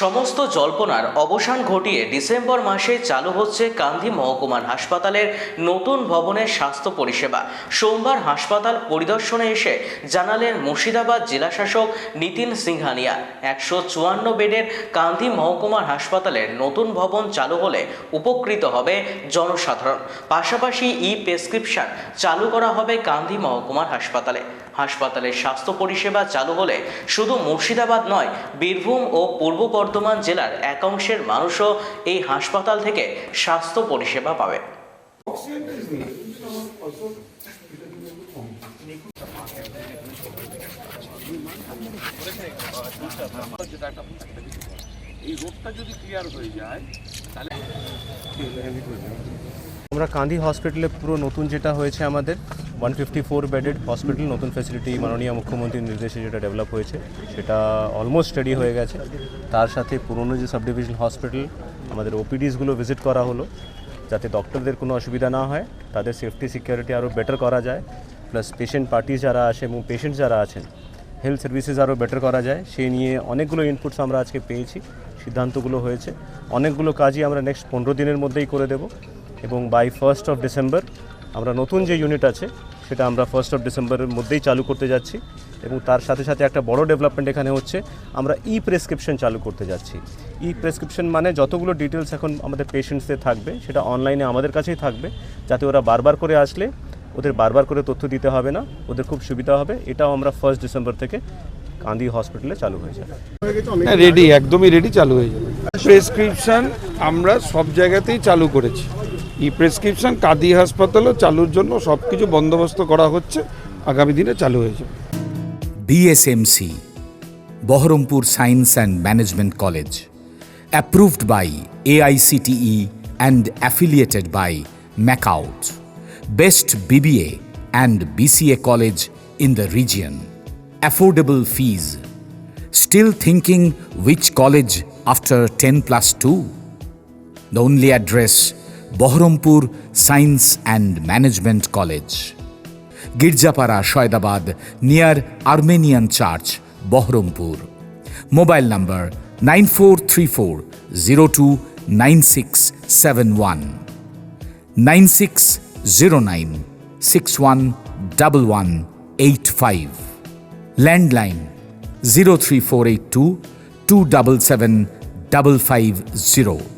সমস্ত জল্পনার অবসান ঘটিয়ে ডিসেম্বর মাসে চালু হচ্ছে কান্দি মহকুমার হাসপাতালের নতুন ভবনের স্বাস্থ্য পরিষেবা সোমবার হাসপাতাল পরিদর্শনে এসে জানালেন মুর্শিদাবাদ জেলাশাসক নীতিন সিংহানিয়া একশো চুয়ান্ন বেডের কান্দি মহকুমার হাসপাতালের নতুন ভবন চালু হলে উপকৃত হবে জনসাধারণ পাশাপাশি ই প্রেসক্রিপশন চালু করা হবে কান্দি মহকুমার হাসপাতালে হাসপাতালের স্বাস্থ্য পরিষেবা চালু হলে শুধু মুর্শিদাবাদ নয় বীরভূম ও পূর্ব বর্ধমান জেলার এক অংশের মানুষও এই হাসপাতাল থেকে স্বাস্থ্য পরিষেবা পাবে এই রোগটা যদি ক্লিয়ার হয়ে যায় আমরা কান্দি হসপিটালে পুরো নতুন যেটা হয়েছে আমাদের one fifty four bedded hospital নতুন ফ্যাসিলিটি মাননীয় মুখ্যমন্ত্রীর নির্দেশে যেটা ডেভেলপ হয়েছে সেটা অলমোস্ট রেডি হয়ে গেছে তার সাথে পুরনো যে সাব ডিভিশন হসপিটাল আমাদের ওপিডিসগুলো ভিজিট করা হলো যাতে ডক্টরদের কোনো অসুবিধা না হয় তাদের সেফটি সিকিউরিটি আরও বেটার করা যায় প্লাস পেশেন্ট পার্টি যারা আসে এবং পেশেন্ট যারা আছেন হেলথ সার্ভিসেস আরও বেটার করা যায় সেই নিয়ে অনেকগুলো ইনপুটস আমরা আজকে পেয়েছি সিদ্ধান্তগুলো হয়েছে অনেকগুলো কাজই আমরা নেক্সট পনেরো দিনের মধ্যেই করে দেব এবং বাই ফার্স্ট অফ ডিসেম্বর আমরা নতুন যে ইউনিট আছে সেটা আমরা ফার্স্ট অফ ডিসেম্বরের মধ্যেই চালু করতে যাচ্ছি এবং তার সাথে সাথে একটা বড় ডেভেলপমেন্ট এখানে হচ্ছে আমরা ই প্রেসক্রিপশন চালু করতে যাচ্ছি ই প্রেসক্রিপশন মানে যতগুলো ডিটেলস এখন আমাদের পেশেন্টসদের থাকবে সেটা অনলাইনে আমাদের কাছেই থাকবে যাতে ওরা বারবার করে আসলে ওদের বারবার করে তথ্য দিতে হবে না ওদের খুব সুবিধা হবে এটাও আমরা ফার্স্ট ডিসেম্বর থেকে কান্দি হসপিটালে চালু হয়ে যাবে রেডি হ্যাঁ, একদমই রেডি চালু হয়ে যাবে প্রেসক্রিপশন আমরা সব জায়গাতেই চালু করেছি ই প্রেসক্রিপশন কাদি হাসপাতালও চালুর জন্য সব কিছু বন্দোবস্ত করা হচ্ছে আগামী দিনে চালু হয়ে যাবে BSMC Berhampore science and management college approved by AICTE and affiliated by MAKAUT best BBA and BCA college in the region affordable fees still thinking which college after ten plus two the only address Bahrampur Science and Management College, Girjapara, Shoaibabad, near Armenian Church, Bahrampur. Mobile number 9434029671 9609611185. Landline 03482 277550.